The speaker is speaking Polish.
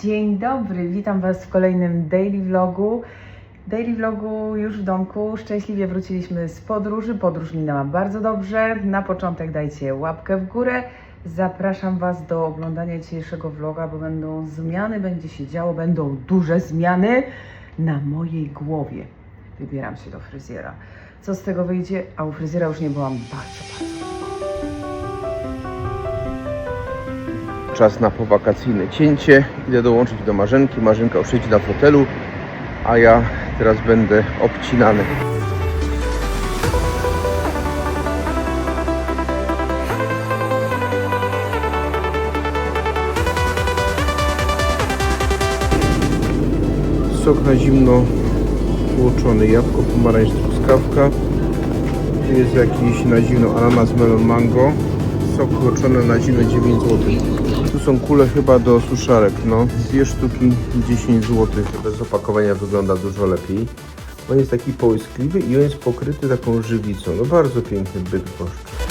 Dzień dobry, witam Was w kolejnym daily vlogu. Daily vlogu już w domku. Szczęśliwie wróciliśmy z podróży. Podróż minęła bardzo dobrze. Na początek dajcie łapkę w górę. Zapraszam Was do oglądania dzisiejszego vloga, bo będą zmiany, będzie się działo, będą duże zmiany na mojej głowie. Wybieram się do fryzjera. Co z tego wyjdzie? A u fryzjera już nie byłam bardzo, bardzo Czas na powakacyjne cięcie. Idę dołączyć do Marzenki. Marzenka już siedzi na fotelu, a ja teraz będę obcinany. Sok na zimno tłoczony, jabłko, pomarańcz, truskawka. Tu jest jakiś na zimno ananas, melon, mango. Sok na zimno 9 zł. Tu są kule chyba do suszarek, no. Dwie sztuki 10 zł. Bez opakowania wygląda dużo lepiej. On jest taki połyskliwy i on jest pokryty taką żywicą. No bardzo piękny byt goszcz.